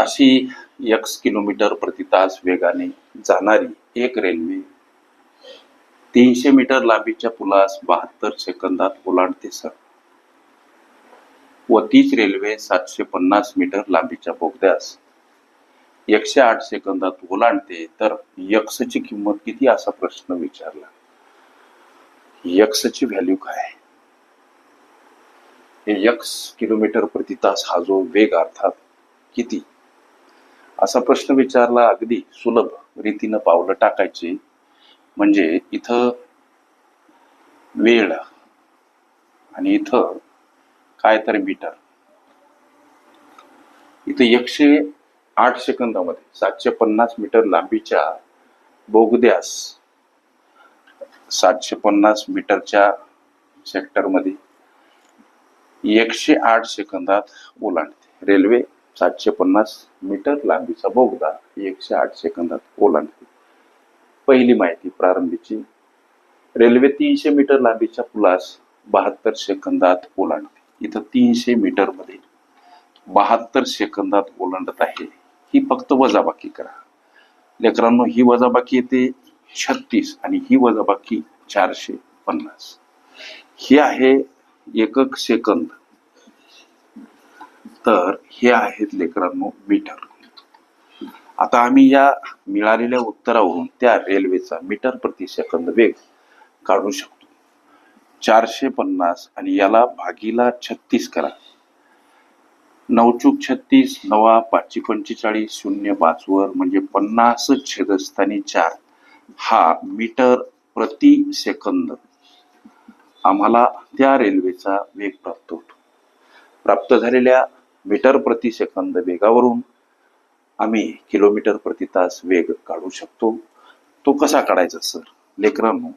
ताशी x kilometre प्रति तास वेगाने जाणारी एक रेल्वे. तीनशे मीटर लांबीच्या पुलास बहात्तर सेकंदात ओलांडते सर. व तीच रेल्वे सातशे पन्नास मीटर लांबीच्या बोगद्यास एकशे आठ सेकंदात ओलांडते. तर यक्सची किंमत किती? असा प्रश्न विचारला. यक्सची व्हॅल्यू काय? हे यक्स किलोमीटर प्रति तास हा जो वेग अर्थात किती? असा प्रश्न विचारला अगदी सुलभ रीतीनं पावलं टाकायची. म्हणजे इथं वेळ आणि इथं काय तर मीटर. इथं एकशे आठ सेकंदामध्ये सातशे पन्नास मीटर लांबीच्या बोगद्यास सातशे पन्नास मीटरच्या सेक्टरमध्ये एकशे आठ सेकंदात ओलांडते. रेल्वे सातशे पन्नास मीटर लांबीचा बोगदा एकशे आठ सेकंदात ओलांडते. पहिली माहिती प्रारंभीची. रेल्वे तीनशे मीटर लांबीच्या पुलास बहात्तर सेकंदात ओलांडते. इथं तीनशे मीटरमध्ये बहात्तर सेकंदात ओलांडत आहे. ही फक्त वजाबाकी करा. लेकरांनो ही वजाबाकी येते छत्तीस आणि ही वजाबाकी चारशे पन्नास. ही आहे एकक सेकंद. तर हे आहेत लेकरांनो मीटर आता आम्ही या मिळालेल्या उत्तरावरून त्या रेल्वेचा मीटर प्रति सेकंद वेग काढू शकतो. चारशे पन्नास आणि याला भागीला छत्तीस करा. नऊचूक छत्तीस नवा पाचशे पंचेचाळीस शून्य पाचवर म्हणजे पन्नास छेदस्थानी चार. हा मीटर प्रति सेकंद. आम्हाला त्या रेल्वेचा वेग प्राप्त होतो. प्राप्त झालेल्या मीटर प्रति सेकंद वेगावरून आम्ही किलोमीटर प्रति तास वेग काढू शकतो. तो कसा काढायचा सर? लेकरांनो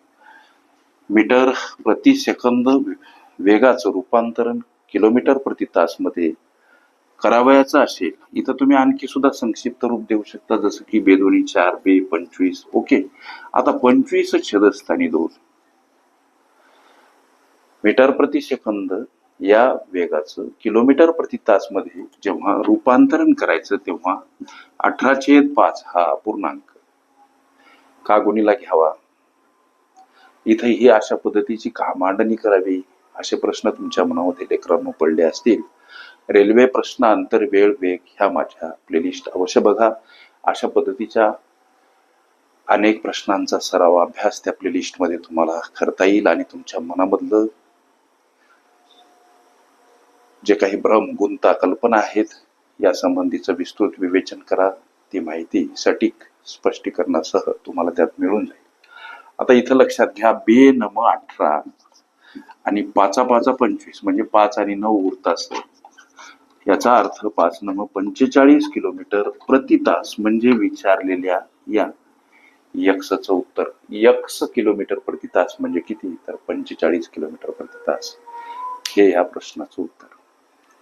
मीटर प्रति सेकंद वेगाचं रूपांतरण किलोमीटर प्रति तासमध्ये करावयाचं असेल इथं तुम्ही आणखी सुद्धा संक्षिप्त रूप देऊ शकता जसं की बेदोनी चार बे पंचवीस ओके. आता पंचवीस छेदस्थानी दोन. मीटर प्रति सेकंद या वेगाचं किलोमीटर प्रति तासमध्ये जेव्हा रूपांतरण करायचं तेव्हा अठरा छेद पाच हा अपूर्णांक का गुणीला घ्यावा? इथे ही अशा पद्धतीची का मांडणी करावी? असे प्रश्न तुमच्या मनामध्ये लेकरांनो पडले असतील. रेल्वे प्रश्न अंतर वेळ वेग ह्या माझ्या प्लेलिस्ट अवश्य बघा. अशा पद्धतीच्या अनेक प्रश्नांचा सराव अभ्यास त्या प्लेलिस्टमध्ये तुम्हाला करता येईल आणि तुमच्या मनामधलं जे काही भ्रम गुंता कल्पना आहेत या संबंधीचं विस्तृत विवेचन करा. ती माहिती सटीक स्पष्टीकरणासह तुम्हाला त्यात मिळून जाईल. आता इथं लक्षात घ्या बे नम अठरा आणि पाचा पाचा पंचवीस म्हणजे पाच आणि नऊ उरतास. याचा अर्थ पाच नम पंचेचाळीस किलोमीटर प्रति तास म्हणजे विचारलेल्या या यक्षचं उत्तर. यक्स किलोमीटर प्रति तास म्हणजे किती? तर पंचेचाळीस किलोमीटर प्रति तास. हे या प्रश्नाचं उत्तर.